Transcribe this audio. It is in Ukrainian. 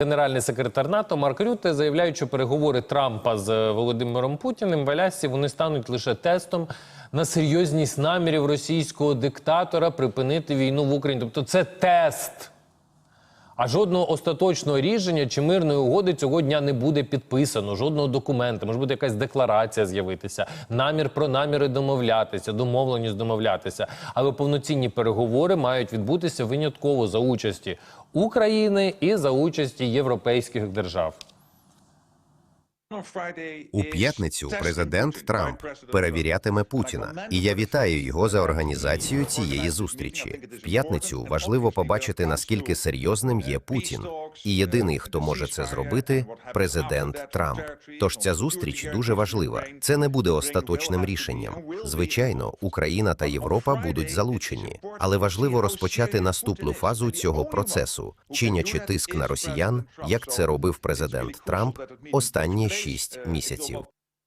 Генеральний секретар НАТО Марк Рюте заявляє, що переговори Трампа з е, Володимиром Путіним в Алясці вони стануть лише тестом на серйозність намірів російського диктатора припинити війну в Україні. Тобто це тест. А жодного остаточного рішення чи мирної угоди цього дня не буде підписано, жодного документа. Може бути якась декларація з'явитися, намір про наміри домовлятися, домовленість домовлятися. Але повноцінні переговори мають відбутися винятково за участі України і за участі європейських держав. У п'ятницю президент Трамп перевірятиме Путіна, і я вітаю його за організацію цієї зустрічі. В п'ятницю важливо побачити наскільки серйозним є Путін. І єдиний, хто може це зробити, президент Трамп. Тож ця зустріч дуже важлива. Це не буде остаточним рішенням. Звичайно, Україна та Європа будуть залучені, але важливо розпочати наступну фазу цього процесу, чинячи тиск на росіян, як це робив президент Трамп останні шість місяців.